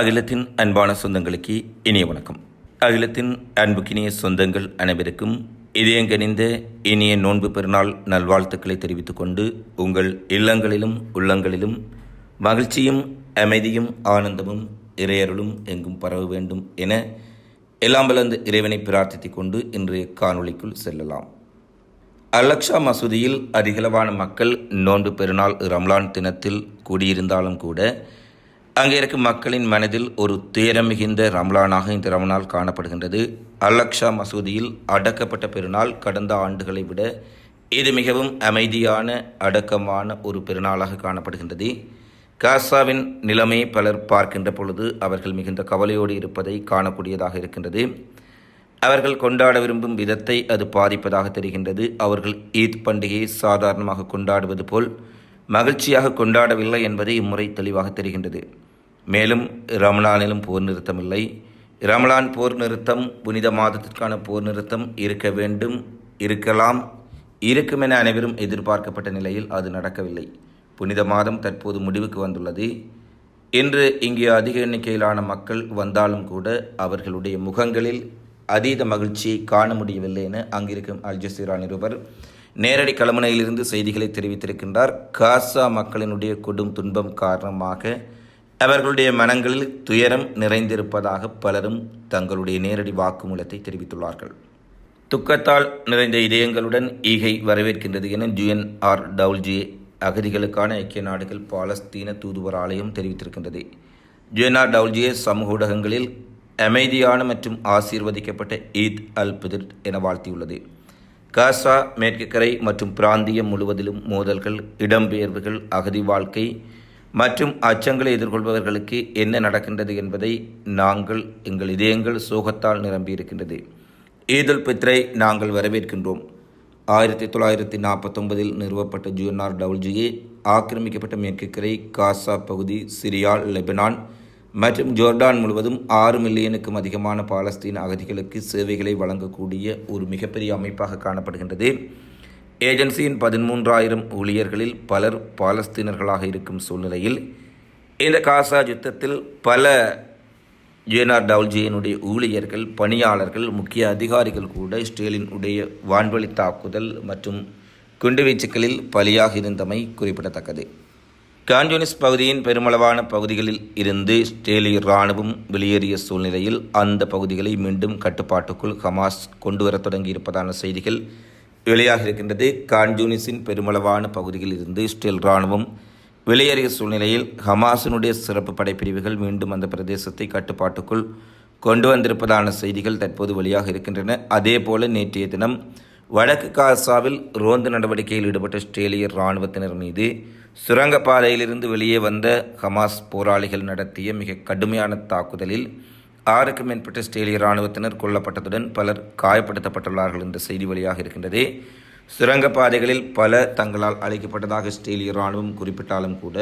அகிலத்தின் அன்பான சொந்தங்களுக்கு இனிய வணக்கம். அகிலத்தின் அன்புக்கினிய சொந்தங்கள் அனைவருக்கும் இதயங்கனிந்த இனிய நோன்பு பெருநாள் நல்வாழ்த்துக்களை தெரிவித்துக் கொண்டு உங்கள் இல்லங்களிலும் உள்ளங்களிலும் மகிழ்ச்சியும் அமைதியும் ஆனந்தமும் இறையருளும் எங்கும் பரவ வேண்டும் என எல்லாம் வளர்ந்து இறைவனை பிரார்த்தித்துக் கொண்டு இன்றைய காணொளிக்குள் செல்லலாம். அலக்ஷா மசூதியில் அதிகளவான மக்கள் நோன்பு பெருநாள் ரம்லான் தினத்தில் கூடியிருந்தாலும் கூட அங்கே இருக்கும் மக்களின் மனதில் ஒரு துயரம் மிகுந்த ரம்லானாக இந்த ரமணால் காணப்படுகின்றது. அலக்ஷா மசூதியில் அடக்கப்பட்ட பெருநாள் கடந்த ஆண்டுகளை விட இது மிகவும் அமைதியான அடக்கமான ஒரு பெருநாளாக காணப்படுகின்றது. காசாவின் நிலைமை பலர் பார்க்கின்ற பொழுது அவர்கள் மிகுந்த கவலையோடு இருப்பதை காணக்கூடியதாக இருக்கின்றது. அவர்கள் கொண்டாட விரும்பும் விதத்தை அது பாதிப்பதாக தெரிகின்றது. அவர்கள் ஈத் பண்டிகையை சாதாரணமாக கொண்டாடுவது போல் மகிழ்ச்சியாக கொண்டாடவில்லை என்பது இம்முறை தெளிவாக தெரிகின்றது. மேலும் ரமலானிலும் போர் நிறுத்தமில்லை. ரமலான் போர் நிறுத்தம் புனித மாதத்திற்கான போர் நிறுத்தம் இருக்க வேண்டும் இருக்கலாம். இருக்கும் என அனைவரும் எதிர்பார்க்கப்பட்ட நிலையில் அது நடக்கவில்லை. புனித மாதம் தற்போது முடிவுக்கு வந்துள்ளது. இன்று இங்கே அதிக எண்ணிக்கையிலான மக்கள் வந்தாலும் கூட அவர்களுடைய முகங்களில் அதீத மகிழ்ச்சியை காண முடியவில்லை என அங்கிருக்கும் அல் ஜசீரா நிருபர் நேரடி களமனையிலிருந்து செய்திகளை தெரிவித்திருக்கின்றார். காசா மக்களினுடைய கொடும் துன்பம் காரணமாக அவர்களுடைய மனங்களில் துயரம் நிறைந்திருப்பதாக பலரும் தங்களுடைய நேரடி வாக்குமூலத்தை தெரிவித்துள்ளார்கள். துக்கத்தால் நிறைந்த இதயங்களுடன் ஈகை வரவேற்கின்றது என ஜிஎன்ஆர் டவுல்ஜி அகதிகளுக்கான ஐக்கிய நாடுகள் பாலஸ்தீன தூதுவர் ஆலயம் தெரிவித்திருக்கின்றது. ஜூஎன்ஆர் டவுல்ஜியே சமூக ஊடகங்களில் அமைதியான மற்றும் ஆசீர்வதிக்கப்பட்ட ஈத் அல் பிதிர் என வாழ்த்தியுள்ளது. காசா மேற்கு கரை மற்றும் பிராந்தியம் முழுவதிலும் மோதல்கள் இடம்பெயர்வுகள் அகதி வாழ்க்கை மற்றும் அச்சங்களை எதிர்கொள்பவர்களுக்கு என்ன நடக்கின்றது என்பதை நாங்கள் எங்கள் இதயங்கள் சோகத்தால் நிரம்பியிருக்கின்றது ஈதுல் பித்ரை நாங்கள் வரவேற்கின்றோம். ஆயிரத்தி தொள்ளாயிரத்தி நாற்பத்தொன்பதில் நிறுவப்பட்ட ஜூஎன்ஆர் டவுல்ஜியே ஆக்கிரமிக்கப்பட்ட மேற்கு கரை காசா பகுதி சிரியா லெபனான் மற்றும் ஜோர்டான் முழுவதும் ஆறு மில்லியனுக்கும் அதிகமான பாலஸ்தீன் அகதிகளுக்கு சேவைகளை வழங்கக்கூடிய ஒரு மிகப்பெரிய அமைப்பாக காணப்படுகின்றது. ஏஜென்சியின் பதிமூன்றாயிரம் ஊழியர்களில் பலர் பாலஸ்தீனர்களாக இருக்கும் சூழ்நிலையில் இந்த காசா யுத்தத்தில் பல ஜேனார் டவுல்ஜியினுடைய ஊழியர்கள் பணியாளர்கள் முக்கிய அதிகாரிகள் கூட இஸ்ரேலின் உடைய வான்வழி தாக்குதல் மற்றும் குண்டுவீச்சுக்களில் பலியாக இருந்தமை குறிப்பிடத்தக்கது. கான்யூனிஸ் பகுதியின் பெருமளவான பகுதிகளில் இருந்து இஸ்ரேலிய இராணுவம் வெளியேறிய சூழ்நிலையில் அந்த பகுதிகளை மீண்டும் கட்டுப்பாட்டுக்குள் ஹமாஸ் கொண்டுவரத் தொடங்கியிருப்பதான செய்திகள் வெளியாக இருக்கின்றது கான்ஜூனிஸின் பெருமளவான பகுதியில் இருந்து இஸ்ரேல் இராணுவம். வெளியேறிய சூழ்நிலையில் ஹமாஸினுடைய சிறப்பு படைப்பிரிவுகள் மீண்டும் அந்த பிரதேசத்தை கட்டுப்பாட்டுக்குள் கொண்டு வந்திருப்பதான செய்திகள் தற்போது வெளியாக இருக்கின்றன. அதேபோல நேற்றைய தினம் வடக்கு காசாவில் ரோந்து நடவடிக்கையில் ஈடுபட்ட ஆஸ்திரேலிய இராணுவத்தினர் மீது சுரங்கப்பாதையிலிருந்து வெளியே வந்த ஹமாஸ் போராளிகள் நடத்திய மிக கடுமையான தாக்குதலில் ஆறுக்கும் மேற்பட்ட இஸ்ரேலிய இராணுவத்தினர் கொல்லப்பட்டதுடன் பலர் காயப்படுத்தப்பட்டுள்ளார்கள் என்ற செய்தி வெளியாக இருக்கின்றது. சுரங்கப்பாதைகளில் பல தங்களால் அழைக்கப்பட்டதாக இஸ்ரேலிய இராணுவம் குறிப்பிட்டாலும் கூட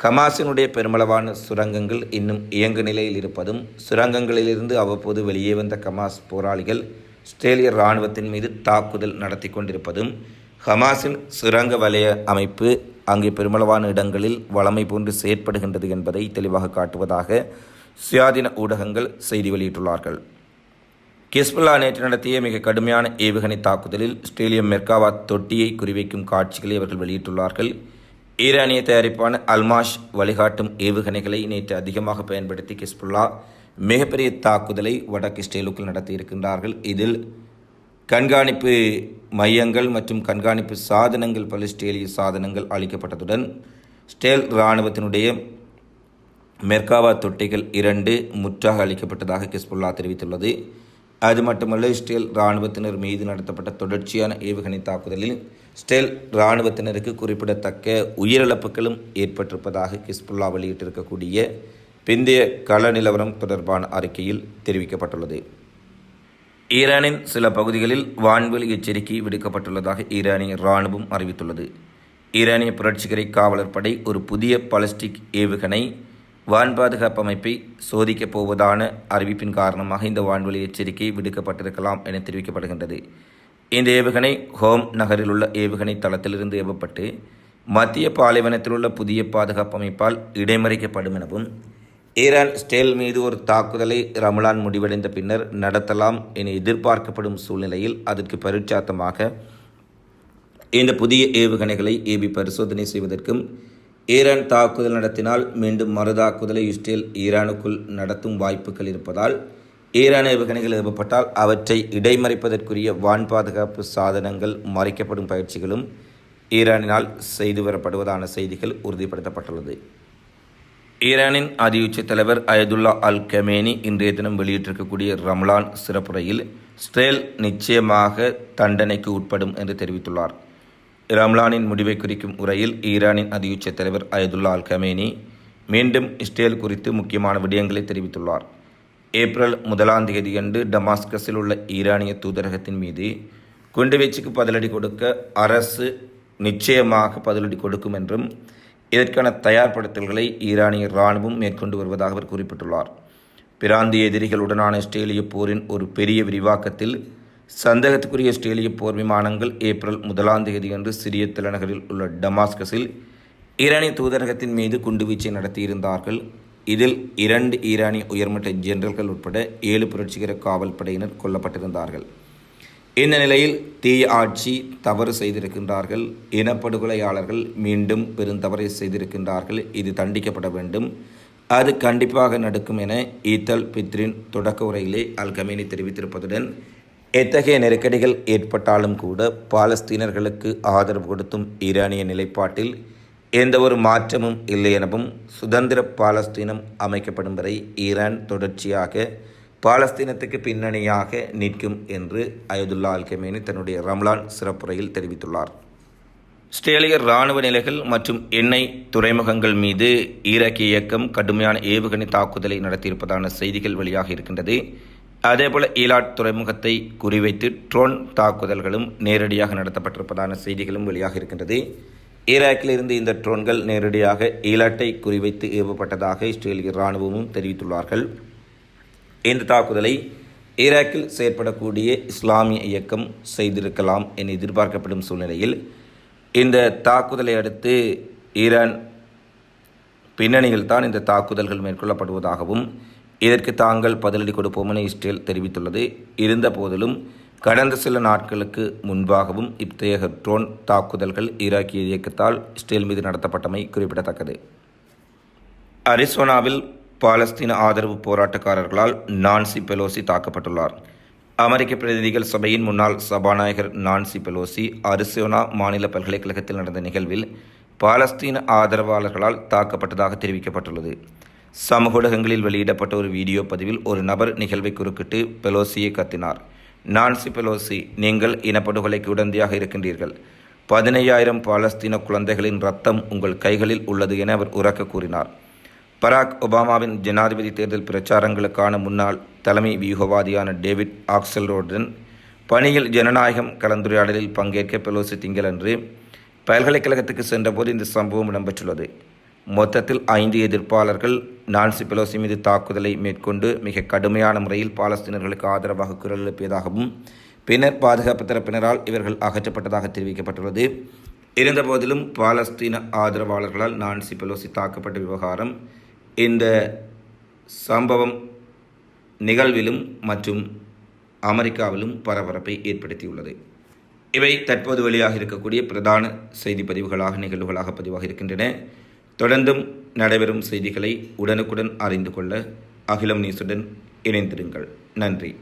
கமாஸினுடைய பெருமளவான சுரங்கங்கள் இன்னும் இயங்கு நிலையில் இருப்பதும் சுரங்கங்களிலிருந்து அவ்வப்போது வெளியே வந்த கமாஸ் போராளிகள் இஸ்ரேலிய இராணுவத்தின் மீது தாக்குதல் நடத்தி கொண்டிருப்பதும் ஹமாஸின் சுரங்க வலய அமைப்பு அங்கே பெருமளவான இடங்களில் வளமை போன்று செயற்படுகின்றது என்பதை தெளிவாக காட்டுவதாக சுயாதீன ஊடகங்கள் செய்தி வெளியிட்டுள்ளார்கள். கிஸ்புல்லா நேற்று நடத்திய மிக கடுமையான ஏவுகணை தாக்குதலில் ஸ்டேலியம் மெர்காவாத் தொட்டியை குறிவைக்கும் காட்சிகளை அவர்கள் வெளியிட்டுள்ளார்கள். ஈரானிய தயாரிப்பான அல்மாஷ் வழிகாட்டும் ஏவுகணைகளை நேற்று அதிகமாக பயன்படுத்தி கிஸ்புல்லா மிகப்பெரிய தாக்குதலை வடக்கு இஸ்ரேலுக்குள் நடத்தியிருக்கின்றார்கள். இதில் கண்காணிப்பு மையங்கள் மற்றும் கண்காணிப்பு சாதனங்கள் பல ஸ்டேலிய சாதனங்கள் அளிக்கப்பட்டதுடன் ஸ்டேல் இராணுவத்தினுடைய மெர்காவா தொட்டிகள் இரண்டு முற்றாக அளிக்கப்பட்டதாக கிஸ்புல்லா தெரிவித்துள்ளது. அது மட்டுமல்ல இஸ்ரேல் இராணுவத்தினர் மீது நடத்தப்பட்ட தொடர்ச்சியான ஏவுகணை தாக்குதலில் இஸ்ரேல் இராணுவத்தினருக்கு குறிப்பிடத்தக்க உயிரிழப்புகளும் ஏற்பட்டிருப்பதாக கிஸ்புல்லா வெளியிட்டிருக்கக்கூடிய பிந்தைய கள நிலவரம் தொடர்பான அறிக்கையில் தெரிவிக்கப்பட்டுள்ளது. ஈரானின் சில பகுதிகளில் வான்வெளி எச்சரிக்கை விடுக்கப்பட்டுள்ளதாக ஈரானிய இராணுவம் அறிவித்துள்ளது. ஈரானிய புரட்சிகரை காவலர் படை ஒரு புதிய பாலிஸ்டிக் ஏவுகணை வான் பாதுகாப்பு அமைப்பை சோதிக்கப் போவதான அறிவிப்பின் காரணமாக இந்த வான்வெளி எச்சரிக்கை விடுக்கப்பட்டிருக்கலாம் என தெரிவிக்கப்படுகின்றது. இந்த ஏவுகணை ஹோம் நகரில் உள்ள ஏவுகணை தளத்திலிருந்து ஏவப்பட்டு மத்திய பாலைவனத்தில் உள்ள புதிய பாதுகாப்பு அமைப்பால் இடைமறிக்கப்படும் எனவும் ஈரான் ஸ்டேல் மீது ஒரு தாக்குதலை ரமலான் முடிவடைந்த பின்னர் நடத்தலாம் என எதிர்பார்க்கப்படும் சூழ்நிலையில் அதற்கு பரிச்சாத்தமாக இந்த புதிய ஏவுகணைகளை ஏபி பரிசோதனை செய்வதற்கும் ஈரான் தாக்குதல் நடத்தினால் மீண்டும் மறுதாக்குதலை இஸ்ரேல் ஈரானுக்குள் நடத்தும் வாய்ப்புகள் இருப்பதால் ஈரான் ஏவுகணைகள் எழுப்பப்பட்டால் அவற்றை இடைமறிப்பதற்குரிய வான் பாதுகாப்பு சாதனங்கள் மறைக்கப்படும் பயிற்சிகளும் ஈரானினால் செய்து வரப்படுவதான செய்திகள் உறுதிப்படுத்தப்பட்டுள்ளது. ஈரானின் அதியுச்ச தலைவர் அயதுல்லா அல் கமேனி இன்றைய தினம் வெளியிட்டிருக்கக்கூடிய ரம்லான் சிறப்புரையில் ஸ்ட்ரேல் நிச்சயமாக தண்டனைக்கு உட்படும் என்று தெரிவித்துள்ளார். ரம்லானின் முடிவை குறிக்கும் உரையில் ஈரானின் அதியுச்ச தலைவர் அயதுல்லா அல் கமேனி மீண்டும் இஸ்ரேல் குறித்து முக்கியமான விடயங்களை தெரிவித்துள்ளார். ஏப்ரல் முதலாம் தேதியன்று டமாஸ்கஸில் உள்ள ஈரானிய தூதரகத்தின் மீது குண்டுவீச்சுக்கு பதிலடி கொடுக்க அரசு நிச்சயமாக பதிலடி கொடுக்கும் என்றும் இதற்கான தயார்படுத்தல்களை ஈரானிய இராணுவம் மேற்கொண்டு வருவதாக அவர் குறிப்பிட்டுள்ளார். பிராந்திய எதிரிகளுடனான இஸ்ரேலிய போரின் ஒரு பெரிய விரிவாக்கத்தில் சந்தேகத்துக்குரிய ஆஸ்திரேலிய போர் விமானங்கள் ஏப்ரல் முதலாம் தேதியன்று சிறிய தலைநகரில் உள்ள டமாஸ்கஸில் ஈரானிய தூதரகத்தின் மீது குண்டுவீச்சை நடத்தியிருந்தார்கள். இதில் இரண்டு ஈரானிய உயர்மட்ட ஜெனரல்கள் உட்பட ஏழு புரட்சிகர காவல் படையினர் கொல்லப்பட்டிருந்தார்கள். இந்த நிலையில் தீய ஆட்சி தவறு செய்திருக்கின்றார்கள். இனப்படுகொலையாளர்கள் மீண்டும் பெருந்தவறை செய்திருக்கின்றார்கள். இது தண்டிக்கப்பட வேண்டும். அது கண்டிப்பாக நடக்கும் என ஈத்தல் பித்ரின் தொடக்க உரையிலே அல்கமேனி தெரிவித்திருப்பதுடன் எத்தகைய நெருக்கடிகள் ஏற்பட்டாலும் கூட பாலஸ்தீனர்களுக்கு ஆதரவு கொடுத்தும் ஈரானிய நிலைப்பாட்டில் எந்த ஒரு மாற்றமும் இல்லை எனவும் சுதந்திர பாலஸ்தீனம் அமைக்கப்படும் வரை ஈரான் தொடர்ச்சியாக பாலஸ்தீனத்துக்கு பின்னணியாக நிற்கும் என்று அயதுல்லா அல்கமேனி தன்னுடைய ரம்லான் சிறப்புரையில் தெரிவித்துள்ளார். ஆஸ்திரேலிய இராணுவ நிலைகள் மற்றும் எண்ணெய் துறைமுகங்கள் மீது ஈராக்கிய இயக்கம் கடுமையான ஏவுகணை தாக்குதலை நடத்தியிருப்பதான செய்திகள் வெளியாக இருக்கின்றது. அதேபோல் ஈலாட் துறைமுகத்தை குறிவைத்து ட்ரோன் தாக்குதல்களும் நேரடியாக நடத்தப்பட்டிருப்பதான செய்திகளும் வெளியாக இருக்கின்றது. ஈராக்கிலிருந்து இந்த ட்ரோன்கள் நேரடியாக ஈலாட்டை குறிவைத்து ஏவப்பட்டதாக இஸ்ரேலிய இராணுவமும் தெரிவித்துள்ளார்கள். இந்த தாக்குதலை ஈராக்கில் செயற்படக்கூடிய இஸ்லாமிய இயக்கம் செய்திருக்கலாம் என எதிர்பார்க்கப்படும் சூழ்நிலையில் இந்த தாக்குதலை அடுத்து ஈரான் பின்னணியில் தான் இந்த தாக்குதல்கள் மேற்கொள்ளப்படுவதாகவும் இதற்கு தாங்கள் பதிலடி கொடுப்போம் என இஸ்ரேல் தெரிவித்துள்ளது. இருந்த போதிலும் கடந்த சில நாட்களுக்கு முன்பாகவும் இத்தகைய ட்ரோன் தாக்குதல்கள் ஈராக்கிய இயக்கத்தால் இஸ்ரேல் மீது நடத்தப்பட்டமை குறிப்பிடத்தக்கது. அரிசோனாவில் பாலஸ்தீன ஆதரவு போராட்டக்காரர்களால் நான்சி பெலோசி தாக்கப்பட்டுள்ளார். அமெரிக்க பிரதிநிதிகள் சபையின் முன்னாள் சபாநாயகர் நான்சி பெலோசி அரிசோனா மாநில பல்கலைக்கழகத்தில் நடந்த நிகழ்வில் பாலஸ்தீன ஆதரவாளர்களால் தாக்கப்பட்டதாக தெரிவிக்கப்பட்டுள்ளது. சமூக ஊடகங்களில் வெளியிடப்பட்ட ஒரு வீடியோ பதிவில் ஒரு நபர் நிகழ்வை குறுக்கிட்டு பெலோசியை கத்தினார். நான்சி பெலோசி நீங்கள் இனப்படுகொலைக்கு உடந்தையாக இருக்கின்றீர்கள். பதினையாயிரம் பாலஸ்தீன குழந்தைகளின் ரத்தம் உங்கள் கைகளில் உள்ளது என அவர் உறக்க கூறினார். பராக் ஒபாமாவின் ஜனாதிபதி தேர்தல் பிரச்சாரங்களுக்கான முன்னாள் தலைமை வியூகவாதியான டேவிட் ஆக்சல்ரோடன் பணியில் ஜனநாயகம் கலந்துரையாடலில் பங்கேற்க பெலோசி திங்களன்று பல்கலைக்கழகத்துக்கு சென்றபோது இந்த சம்பவம் இடம்பெற்றுள்ளது. மொத்தத்தில் ஐந்து எதிர்ப்பாளர்கள் நான்சி பெலோசி மீது தாக்குதலை மேற்கொண்டு மிக கடுமையான முறையில் பாலஸ்தீனர்களுக்கு ஆதரவாக குரல் எழுப்பியதாகவும் பின்னர் பாதுகாப்பு தரப்பினரால் இவர்கள் அகற்றப்பட்டதாக தெரிவிக்கப்பட்டுள்ளது. இருந்தபோதிலும் பாலஸ்தீன ஆதரவாளர்களால் நான்சி பெலோசி தாக்கப்பட்ட விவகாரம் இந்த சம்பவம் நிகழ்விலும் மற்றும் அமெரிக்காவிலும் பரபரப்பை ஏற்படுத்தியுள்ளது. இவை தற்போது வெளியாக இருக்கக்கூடிய பிரதான செய்தி பதிவுகளாக நிகழ்வுகளாக பதிவாக இருக்கின்றன. தொடர்ந்தும் நடைபெறும் செய்திகளை உடனுக்குடன் அறிந்து கொள்ள அகிலம் நியூஸுடன் இணைந்திருங்கள். நன்றி.